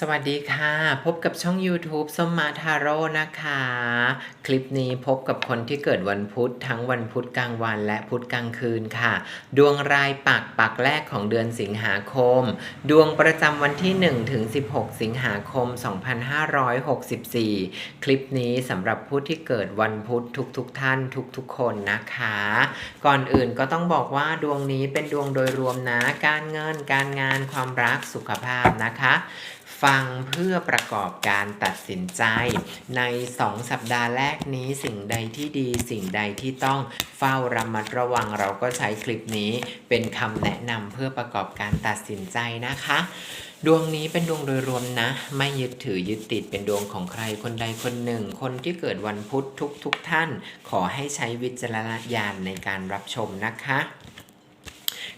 สวัสดีค่ะ พบกับช่อง YouTube สมมาทาโร่นะคะ คลิปนี้พบกับคนที่เกิดวันพุธทั้งวันพุธกลางวันและพุธกลางคืนค่ะ ดวงรายปักปักแรกของเดือนสิงหาคม ดวงประจำวันที่1ถึง16 สิงหาคม 2564 คลิปนี้สำหรับผู้ที่เกิดวันพุธทุกๆทท่านทุกๆ คนนะคะ ก่อนอื่นก็ต้องบอกว่าดวงนี้เป็นดวงโดยรวมนะ การเงิน การงานความรักสุขภาพนะคะฟังเพื่อประกอบการตัดสินใจ ใน 2 สัปดาห์แรกนี้สิ่งใดที่ดีสิ่งใดที่ต้องเฝ้าระมัดระวังเราก็ใช้คลิปนี้เป็นคำแนะนำเพื่อประกอบการตัดสินใจนะคะ ดวงนี้เป็นดวงโดยรวมนะ ไม่ยึดถือยึดติดเป็นดวงของใครคนใดคนหนึ่ง คนที่เกิดวันพุธทุกทุกท่าน ขอให้ใช้วิจารณญาณในการรับชมนะคะ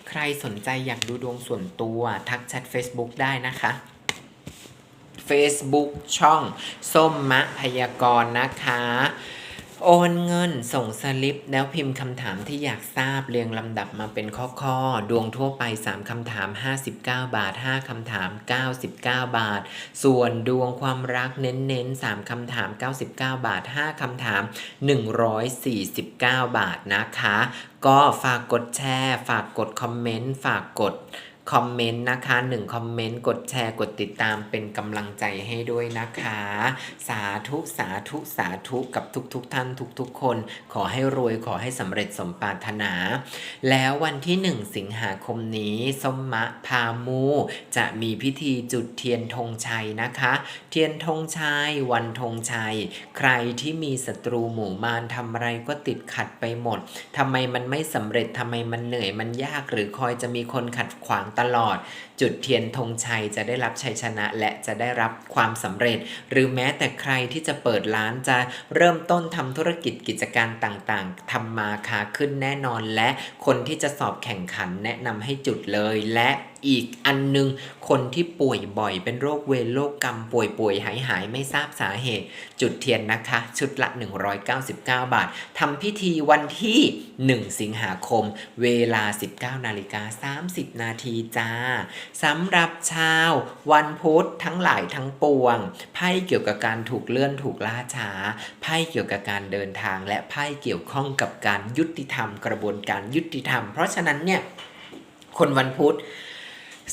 ใครสนใจอยากดูดวงส่วนตัว ทักแชท Facebook ได้นะคะ Facebook ช่องส้มมะพยากรณ์นะคะ โอนเงินส่งสลิป แล้วพิมพ์คำถามที่อยากทราบเรียงลำดับมาเป็นข้อๆ ดวงทั่วไป 3คำถาม 59 บาท 5คำถาม 99 บาท ส่วนดวงความรักเน้นๆ 3คำถาม 99 บาท 5คำถาม 149 บาทนะคะ ก็ฝากกดแชร์ ฝากกดคอมเมนต์ ฝากกด คอมเมนต์นะคะ1คอมเมนต์กดแชร์กดติดตามเป็นกำลังใจให้ด้วยนะคะ สาธุสาธุสาธุกับทุกๆทท่านทุกๆ คน ขอให้รวยขอให้สำเร็จสมปรารถนา แล้ววันที่ 1 สิงหาคมนี้สมมะพามู จะมีพิธีจุดเทียนธงชัยนะคะ เทียนธงชัยวันธงชัย ใครที่มีศัตรูหมู่มารทำอะไรก็ติดขัดไปหมดทำไมมันไม่สำเร็จทำไมมันเหนื่อยมันยากหรือคอยจะมีคนขัดขวางตลอด จุดเทียนธงชัยจะได้รับชัยชนะและจะได้รับความสำเร็จ หรือแม้แต่ใครที่จะเปิดร้านจะเริ่มต้นทำธุรกิจกิจการต่างๆทำมาค้าขึ้นแน่นอน และคนที่จะสอบแข่งขันแนะนำให้จุดเลยและอีกอันหนึง คนที่ป่วยบ่อยเป็นโรคเวรโรคกรรมป่วยป่วยหายหายไม่ทราบสาเหตุ จุดเทียนนะคะ ชุดละ 199 บาททำพิธีวันที่ 1 สิงหาคม เวลา 19นาฬิกา30 นาทีจ้าสำหรับชาววันพุธทั้งหลายทั้งปวงไพ่เกี่ยวกับการถูกเลื่อนถูกล่าช้าไพ่เกี่ยวกับการเดินทาง และไพ่เกี่ยวข้องกับการยุติธรรม กระบวนการยุติธรรม เพราะฉะนั้นเนี่ยคนวันพุธ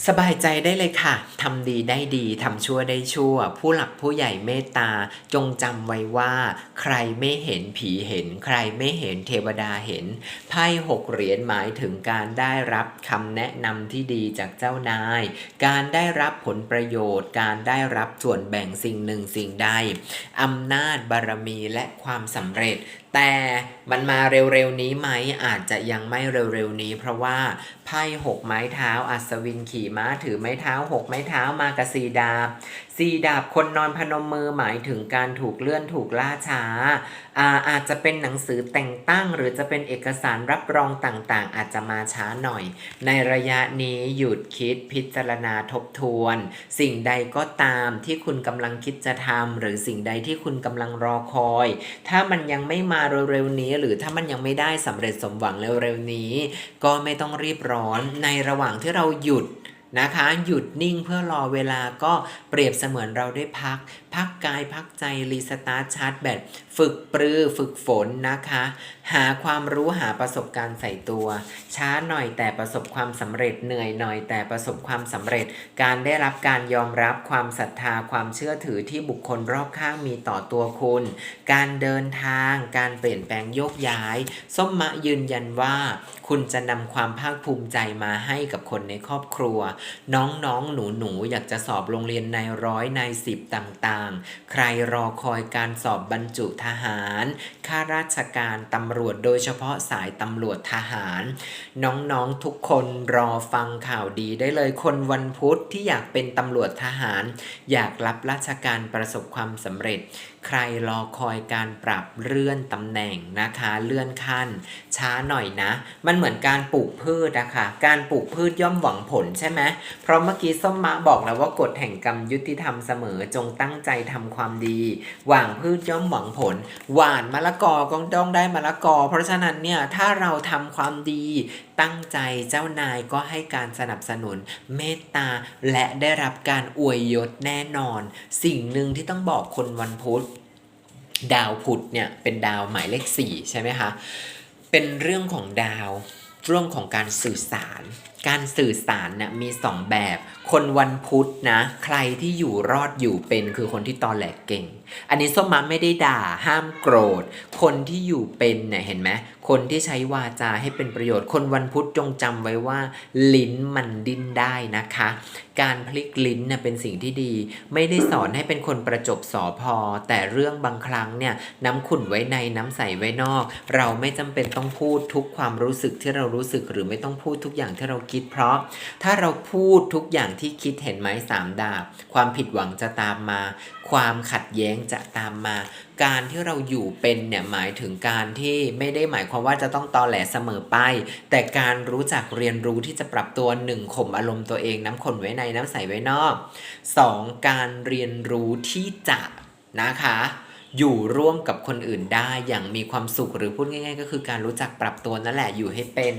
สบายใจได้เลยค่ะ ทำดีได้ดี ทำชั่วได้ชั่ว ผู้หลักผู้ใหญ่เมตตา จงจำไว้ว่า ใครไม่เห็นผีเห็น ใครไม่เห็นเทวดาเห็น ไพ่หกเหรียญหมายถึงการได้รับคำแนะนำที่ดีจากเจ้านาย การได้รับผลประโยชน์ การได้รับส่วนแบ่งสิ่งหนึ่งสิ่งใด อำนาจบารมีและความสำเร็จ แต่มันมาเร็วๆนี้ไหมอาจจะยังไม่เร็วๆนี้ เพราะว่าไพ่หกไม้เท้าอัศวินขี่ม้าถือไม้เท้าหกไม้เท้ามากับสีดาสี่ดาบคนนอนพนมมือหมายถึงการถูกเลื่อนถูกล่าช้าอาอาจจะเป็นหนังสือแต่งตั้ง หรือจะเป็นเอกสารรับรองต่างๆ อาจจะมาช้าหน่อย ในระยะนี้หยุดคิดพิจารณาทบทวน สิ่งใดก็ตามที่คุณกำลังคิดจะทำหรือสิ่งใดที่คุณกำลังรอคอย ถ้ามันยังไม่มาเร็วๆนี้ หรือถ้ามันยังไม่ได้สำเร็จสมหวังเร็วๆนี้ ก็ไม่ต้องรีบร้อนในระหว่างที่เราหยุด นะคะ หยุดนิ่งเพื่อรอเวลาก็เปรียบเสมือนเราได้พัก พักกายพักใจรีสตาร์ทชาร์จแบตฝึกปรือฝึกฝนนะคะ หาความรู้หาประสบการณ์ใส่ตัว ช้าหน่อยแต่ประสบความสำเร็จเหนื่อยหน่อยแต่ประสบความสำเร็จ การได้รับการยอมรับความศรัทธาความเชื่อถือที่บุคคลรอบข้างมีต่อตัวคุณ การเดินทาง การเปลี่ยนแปลงโยกย้าย ส้มมะยืนยันว่า คุณจะนำความภาคภูมิใจมาให้กับคนในครอบครัว น้องๆหนูๆอยากจะสอบโรงเรียนในายร้อยในายสิบต่างๆ ใครรอคอยการสอบบรรจุทหารข้าราชการตำรวจโดยเฉพาะสายตำรวจทหาร น้องๆทุกคนรอฟังข่าวดีได้เลยคนวันพุธที่อยากเป็นตำรวจทหาร อยากรับราชการประสบความสำเร็จ ใครรอคอยการปรับเลื่อนตำแหน่งนะคะเลื่อนขั้น ช้าหน่อยนะ มันเหมือนการปลูกพืชอะค่ะการปลูกพืชย่อมหวังผลใช่ไหมเพราะเมื่อกี้ส้มมะบอกแล้วว่ากฎแห่งกรรมยุติธรรมเสมอจงตั้งใจทำความดี หว่างพืชย่อมหวังผล หว่านมะละกอก็ต้องได้มะละกอ เพราะฉะนั้นเนี่ยถ้าเราทำความดีตั้งใจเจ้านายก็ให้การสนับสนุนเมตตาและได้รับการอวยยศแน่นอน สิ่งหนึ่งที่ต้องบอกคนวันพุธดาวพุธเนี่ยเป็นดาวหมายเลขสี่ใช่ไหมคะ เป็นเรื่องของดาวเรื่องของการสื่อสาร การสื่อสารเนี่ยมีสองแบบ คนวันพุธนะ ใครที่อยู่รอดอยู่เป็นคือคนที่ตอแหลกเก่ง อันนี้ส้มมะไม่ได้ด่าห้ามโกรธ คนที่อยู่เป็นเนี่ยเห็นไหมคนที่ใช้วาจาให้เป็นประโยชน์ คนวันพุธจงจำไว้ว่า ลิ้นมันดิ้นได้นะคะ การพลิกลิ้นเนี่ยเป็นสิ่งที่ดี ไม่ได้สอนให้เป็นคนประจบสอพอ แต่เรื่องบางครั้งเนี่ยน้ำขุ่นไว้ในน้ำใสไว้นอก เราไม่จำเป็นต้องพูดทุกความรู้สึกที่เรารู้สึกหรือไม่ต้องพูดทุกอย่างที่เราคิดเพราะถ้าเราพูดทุกอย่างที่คิดเห็นไหมสามดาบ ความผิดหวังจะตามมา ความขัดแย้งจะตามมา การที่เราอยู่เป็นเนี่ยหมายถึงการที่ไม่ได้หมายความว่าจะต้องตอแหลเสมอไป แต่การรู้จักเรียนรู้ที่จะปรับตัวหนึ่งข่มอารมณ์ตัวเองน้ำขนไว้ในน้ำใสไว้นอกสองการเรียนรู้ที่จะนะคะ อยู่ร่วมกับคนอื่นได้อย่างมีความสุขหรือพูดง่ายๆ ก็คือการรู้จักปรับตัวนั่นแหละอยู่ให้เป็น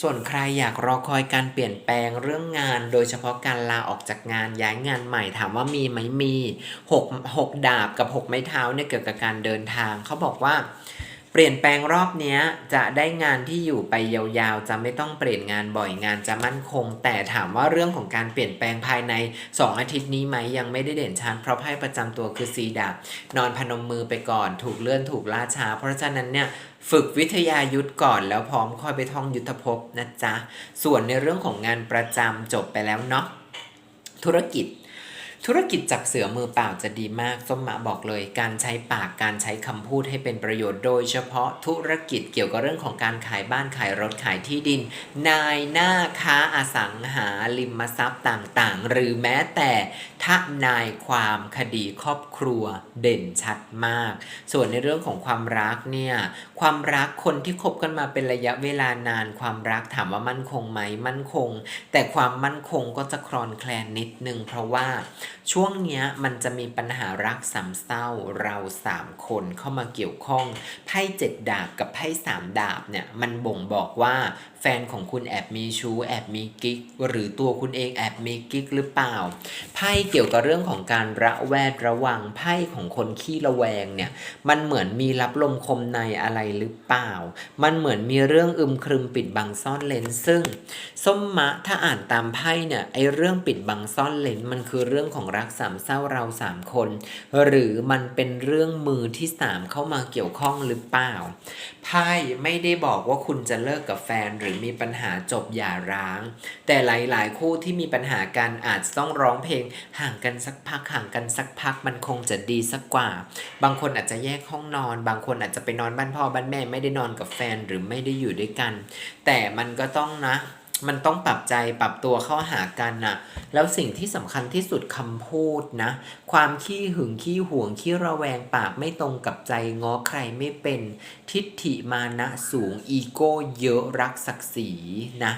ส่วนใครอยากรอคอยการเปลี่ยนแปลงเรื่องงาน โดยเฉพาะการลาออกจากงานย้ายงานใหม่ถามว่ามีไหมมีหกหกดาบกับหกไม้เท้าเนี่ยเกี่ยวกับการเดินทางเขาบอกว่า เปลี่ยนแปลงรอบนี้จะได้งานที่อยู่ไปยาวๆ จะไม่ต้องเปลี่ยนงานบ่อยงานจะมั่นคง แต่ถามว่าเรื่องของการเปลี่ยนแปลงภายใน 2 อาทิตย์นี้ไหมยังไม่ได้เด่นชัดเพราะไพ่ประจำตัวคือสีดาบนอนพนมมือไปก่อนถูกเลื่อนถูกล่าช้า เพราะฉะนั้นเนี่ยฝึกวิทยายุทธก่อนแล้วพร้อมค่อยไปท่องยุทธภพนะจ๊ะส่วนในเรื่องของงานประจำจบไปแล้วเนาะธุรกิจ ธุรกิจจับเสือมือเปล่าจะดีมากส้มมาบอกเลย การใช้ปากการใช้คำพูดให้เป็นประโยชน์โดยเฉพาะธุรกิจเกี่ยวกับเรื่องของการขายบ้านขายรถขายที่ดิน นายหน้าค้าอสังหาริมทรัพย์ต่างๆ หรือแม้แต่ทนายความคดีครอบครัวเด่นชัดมาก ส่วนในเรื่องของความรักเนี่ยความรักคนที่คบกันมาเป็นระยะเวลานานความรักถามว่ามั่นคงไหมมั่นคง แต่ความมั่นคงก็จะคลอนแคลนนิดนึงเพราะว่าช่วงเนี้ยมันจะมีปัญหารักสามเศร้าเราสามคนเข้ามาเกี่ยวข้องไพ่เจ็ดดาบกับไพ่สามดาบเนี่ยมันบ่งบอกว่า แฟนของคุณแอบมีชู้แอบมีกิ๊กหรือตัวคุณเองแอบมีกิ๊กหรือเปล่า ไพ่เกี่ยวกับเรื่องของการระแวดระวังไพ่ของคนขี้ระแวงเนี่ยมันเหมือนมีรับลมคมในอะไรหรือเปล่า มันเหมือนมีเรื่องอึมครึมปิดบังซ่อนเลนซึ่งส้มมะถ้าอ่านตามไพ่เนี่ยไอเรื่องปิดบังซ่อนเลนมันคือเรื่องของรักสามเศร้าเราสามคน หรือมันเป็นเรื่องมือที่สามเข้ามาเกี่ยวข้องหรือเปล่าไพ่ไม่ได้บอกว่าคุณจะเลิกกับแฟนหรือมีปัญหาจบหย่าร้าง แต่หลายๆ คู่ที่มีปัญหากันอาจจะต้องร้องเพลงห่างกันสักพักห่างกันสักพักมันคงจะดีสักกว่า บางคนอาจจะแยกห้องนอน บางคนอาจจะไปนอนบ้านพ่อบ้านแม่ไม่ได้นอนกับแฟนหรือไม่ได้อยู่ด้วยกัน แต่มันก็ต้องนะ มันต้องปรับใจปรับตัวเข้าหากันนะแล้วสิ่งที่สำคัญที่สุดคำพูดนะ ความขี้หึงขี้หวงขี้ระแวงปากไม่ตรงกับใจง้อใครไม่เป็น ทิฏฐิมานะสูงอีโก้เยอะรักศักดิ์ศรีนะ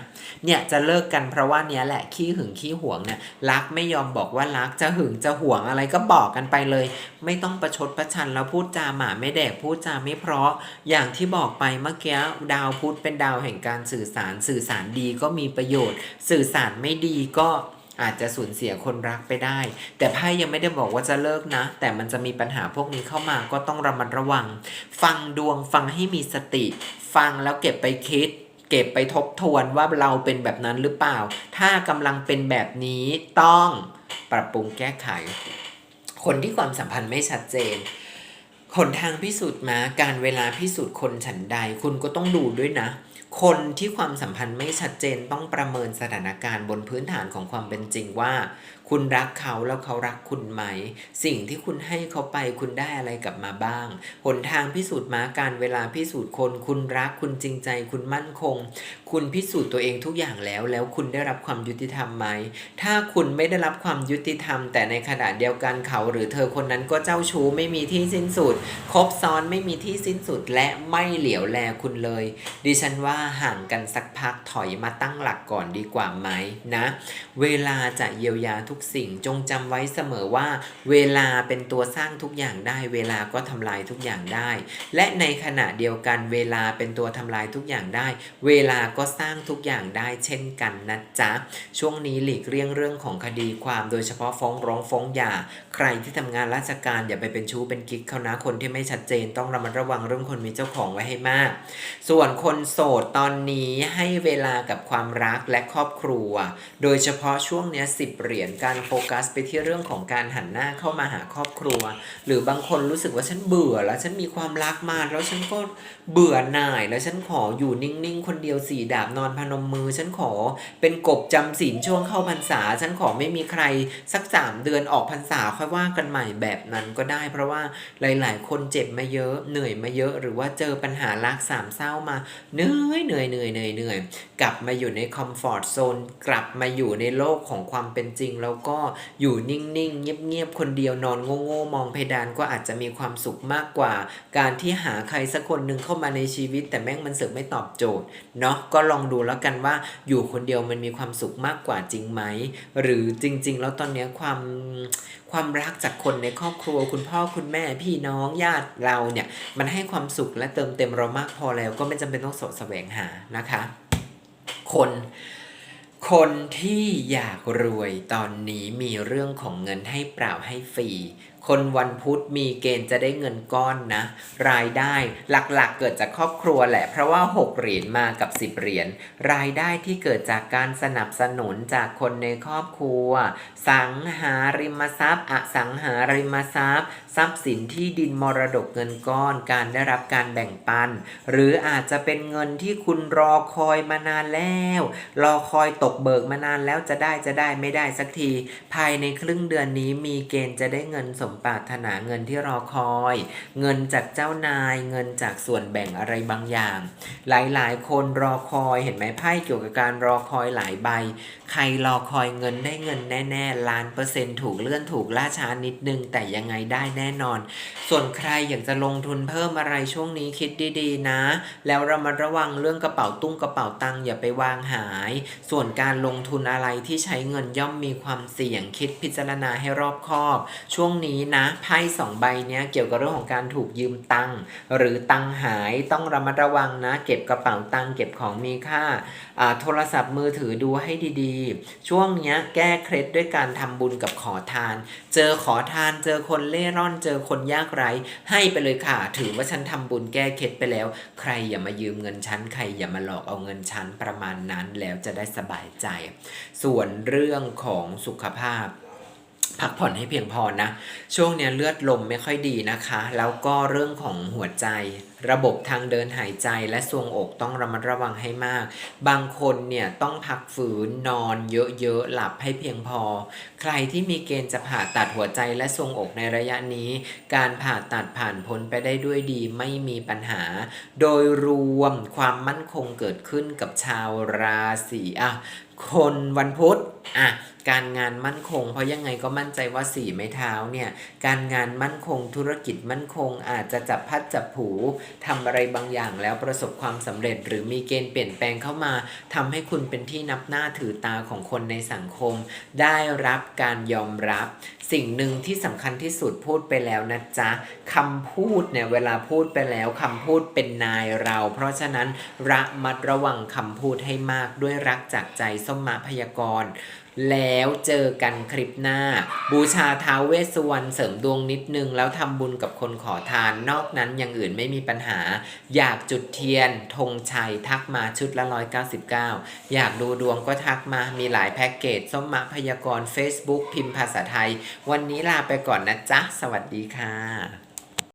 เนี่ยจะเลิกกันเพราะว่าเนี้ยแหละขี้หึงขี้หวงเนี่ยรักไม่ยอมบอกว่ารักจะหึงจะหวงอะไรก็บอกกันไปเลย ไม่ต้องประชดประชันแล้วพูดจาหมาไม่แดกพูดจาไม่เพราะอย่างที่บอกไปเมื่อกี้ดาวพุธเป็นดาวแห่งการสื่อสารสื่อสารดีก็มีมีประโยชน์ สื่อสารไม่ดีก็อาจจะสูญเสียคนรักไปได้ แต่ไพ่ยังไม่ได้บอกว่าจะเลิกนะ แต่มันจะมีปัญหาพวกนี้เข้ามาก็ต้องระมัดระวัง ฟังดวงฟังให้มีสติ ฟังแล้วเก็บไปคิด เก็บไปทบทวนว่าเราเป็นแบบนั้นหรือเปล่า ถ้ากำลังเป็นแบบนี้ต้องปรับปรุงแก้ไข คนที่ความสัมพันธ์ไม่ชัดเจนหนทางพิสูจน์มาการเวลาพิสูจน์คนฉันใด คุณก็ต้องดูด้วยนะ คนที่ความสัมพันธ์ไม่ชัดเจนต้องประเมินสถานการณ์บนพื้นฐานของความเป็นจริงว่า คุณรักเขาแล้วเขารักคุณไหม สิ่งที่คุณให้เขาไปคุณได้อะไรกลับมาบ้าง หนทางพิสูจน์มาการเวลาพิสูจน์คน คุณรักคุณจริงใจ คุณมั่นคง คุณพิสูจน์ตัวเองทุกอย่างแล้ว แล้วคุณได้รับความยุติธรรมไหม ถ้าคุณไม่ได้รับความยุติธรรม แต่ในขณะเดียวกันเขา หรือเธอคนนั้นก็เจ้าชู้ไม่มีที่สิ้นสุดคบซ้อนไม่มีที่สิ้นสุดและไม่เหลียวแลคุณเลย ดิฉันว่าห่างกันสักพักถอยมาตั้งหลักก่อนดีกว่าไหมนะ เวลาจะเยียวยาทุกสิ่งจงจำไว้เสมอว่า เวลาเป็นตัวสร้างทุกอย่างได้ เวลาก็ทำลายทุกอย่างได้ และในขณะเดียวกันเวลาเป็นตัวทำลายทุกอย่างได้ เวลาก็สร้างทุกอย่างได้เช่นกันนะจ๊ะช่วงนี้หลีกเลี่ยงเรื่องของคดีความโดยเฉพาะฟ้องร้องฟ้องหย่าใครที่ทำงานราชการอย่าไปเป็นชู้เป็นกิ๊กเขานะคนที่ไม่ชัดเจนต้องระมัดระวังเรื่องคนมีเจ้าของไว้ให้มาก ส่วนคนโสดตอนนี้ให้เวลากับความรักและครอบครัว โดยเฉพาะช่วงเนี้ยสิบเหรียญการโฟกัสไปที่เรื่องของการหันหน้าเข้ามาหาครอบครัว หรือบางคนรู้สึกว่าฉันเบื่อแล้วฉันมีความรักมาแล้วฉันก็เบื่อหน่าย แล้วฉันขออยู่นิ่งๆ คนเดียวสี่ดาบนอนพนมมือ ฉันขอเป็นกบจำศีลช่วงเข้าพรรษา ฉันขอไม่มีใครสักสามเดือนออกพรรษาค่อยว่ากันใหม่แบบนั้นก็ได้ เพราะว่าหลาย ๆ คนเจ็บมาเยอะเหนื่อยมาเยอะ หรือว่าเจอปัญหารักสามเศร้ามาเหนื่อยเหนื่อยเหนื่อยเหนื่อยเหนื่อยกลับมาอยู่ในคอมฟอร์ทโซนกลับมาอยู่ในโลกของความเป็นจริง แล้วก็อยู่นิ่งๆ เงียบๆ คนเดียวนอนโง่ๆ มองเพดานก็อาจจะมีความสุขมากกว่า การที่หาใครสักคนหนึ่งเข้ามาในชีวิต แต่แม่งมันเสือกไม่ตอบโจทย์เนาะก็ลองดูแล้วกันว่าอยู่คนเดียวมันมีความสุขมากกว่าจริงไหม หรือจริง ๆ แล้วตอนเนี้ยความความรักจากคนในครอบครัว คุณพ่อคุณแม่พี่น้องญาติเราเนี่ยมันให้ความสุขและเติมเต็มเรามากพอแล้ว ก็ไม่จำเป็นต้องโสดแสวงหานะคะ คนคนที่อยากรวยตอนนี้มีเรื่องของเงินให้เปล่าให้ฟรี คนวันพุธมีเกณฑ์จะได้เงินก้อนนะ รายได้หลักๆ เกิดจากครอบครัวแหละ เพราะว่า 6 เหรียญมากับ 10 เหรียญรายได้ที่เกิดจากการสนับสนุนจากคนในครอบครัว สังหาริมทรัพย์ อสังหาริมทรัพย์ ทรัพย์สินที่ดินมรดกเงินก้อน การได้รับการแบ่งปัน หรืออาจจะเป็นเงินที่คุณรอคอยมานานแล้ว รอคอยตกเบิกมานานแล้วจะได้จะได้ไม่ได้สักที ภายในครึ่งเดือนนี้มีเกณฑ์จะได้เงินสมปรารถนาเงินที่รอคอย เงินจากเจ้านาย เงินจากส่วนแบ่งอะไรบางอย่าง หลายๆ คนรอคอยเห็นไหมไพ่เกี่ยวกับการรอคอยหลายใบใครรอคอยเงินได้เงินแน่ๆล้านเปอร์เซ็นต์ถูกเลื่อนถูกล่าช้านิดนึง แต่ยังไงได้แน่นอน ส่วนใครอยากจะลงทุนเพิ่มอะไรช่วงนี้คิดดีๆนะ แล้วเรามาระวังเรื่องกระเป๋าตุ้งกระเป๋าตังค์อย่าไปวางหาย ส่วนการลงทุนอะไรที่ใช้เงินย่อมมีความเสี่ยงคิดพิจารณาให้รอบคอบ ช่วงนี้นะไพ่สองใบเนี้ยเกี่ยวกับเรื่องของการถูกยืมตังค์หรือตังค์หายต้องระมัดระวังนะ เก็บกระเป๋าตังค์เก็บของมีค่าอ่าโทรศัพท์มือถือดูให้ดีีช่วงเนี้ยแก้เคล็ดด้วยการทำบุญกับขอทาน เจอขอทานเจอคนเล่ร่อนเจอคนยากไร้ ให้ไปเลยค่ะ ถือว่าฉันทำบุญแก้เคล็ดไปแล้ว ใครอย่ามายืมเงินฉันใครอย่ามาหลอกเอาเงินฉันประมาณนั้นแล้วจะได้สบายใจ ส่วนเรื่องของสุขภาพ พักผ่อนให้เพียงพอนะ ช่วงเนี้ยเลือดลมไม่ค่อยดีนะคะ แล้วก็เรื่องของหัวใจ ระบบทางเดินหายใจและทรวงอกต้องระมัดระวังให้มาก บางคนเนี่ยต้องพักฝืนนอนเยอะๆหลับให้เพียงพอ ใครที่มีเกณฑ์จะผ่าตัดหัวใจและทรวงอกในระยะนี้ การผ่าตัดผ่านพ้นไปได้ด้วยดีไม่มีปัญหา โดยรวมความมั่นคงเกิดขึ้นกับชาวราศีอะคนวันพุธอะ การงานมั่นคง เพราะยังไงก็มั่นใจว่าสี่ไม้เท้าเนี่ยการงานมั่นคงธุรกิจมั่นคง อาจจะจับพัดจับผูทำอะไรบางอย่างแล้วประสบความสำเร็จ หรือมีเกณฑ์เปลี่ยนแปลงเข้ามาทำให้คุณเป็นที่นับหน้าถือตาของคนในสังคม ได้รับการยอมรับ สิ่งหนึ่งที่สำคัญที่สุดพูดไปแล้วนะจ๊ะคำพูดเนี่ยเวลาพูดไปแล้วคำพูดเป็นนายเรา เพราะฉะนั้นระมัดระวังคำพูดให้มากด้วยรักจากใจส้มมาพยากรณ์ แล้วเจอกันคลิปหน้า บูชาท้าวเวสสุวรรณเสริมดวงนิดนึง แล้วทำบุญกับคนขอทาน นอกนั้นอย่างอื่นไม่มีปัญหา อยากจุดเทียนธงชัยทักมาชุดละ 199 อยากดูดวงก็ทักมามีหลายแพ็กเกจ ส้มมะพยากรณ์ Facebook พิมพ์ภาษาไทย วันนี้ลาไปก่อนนะจ๊ะ สวัสดีค่ะ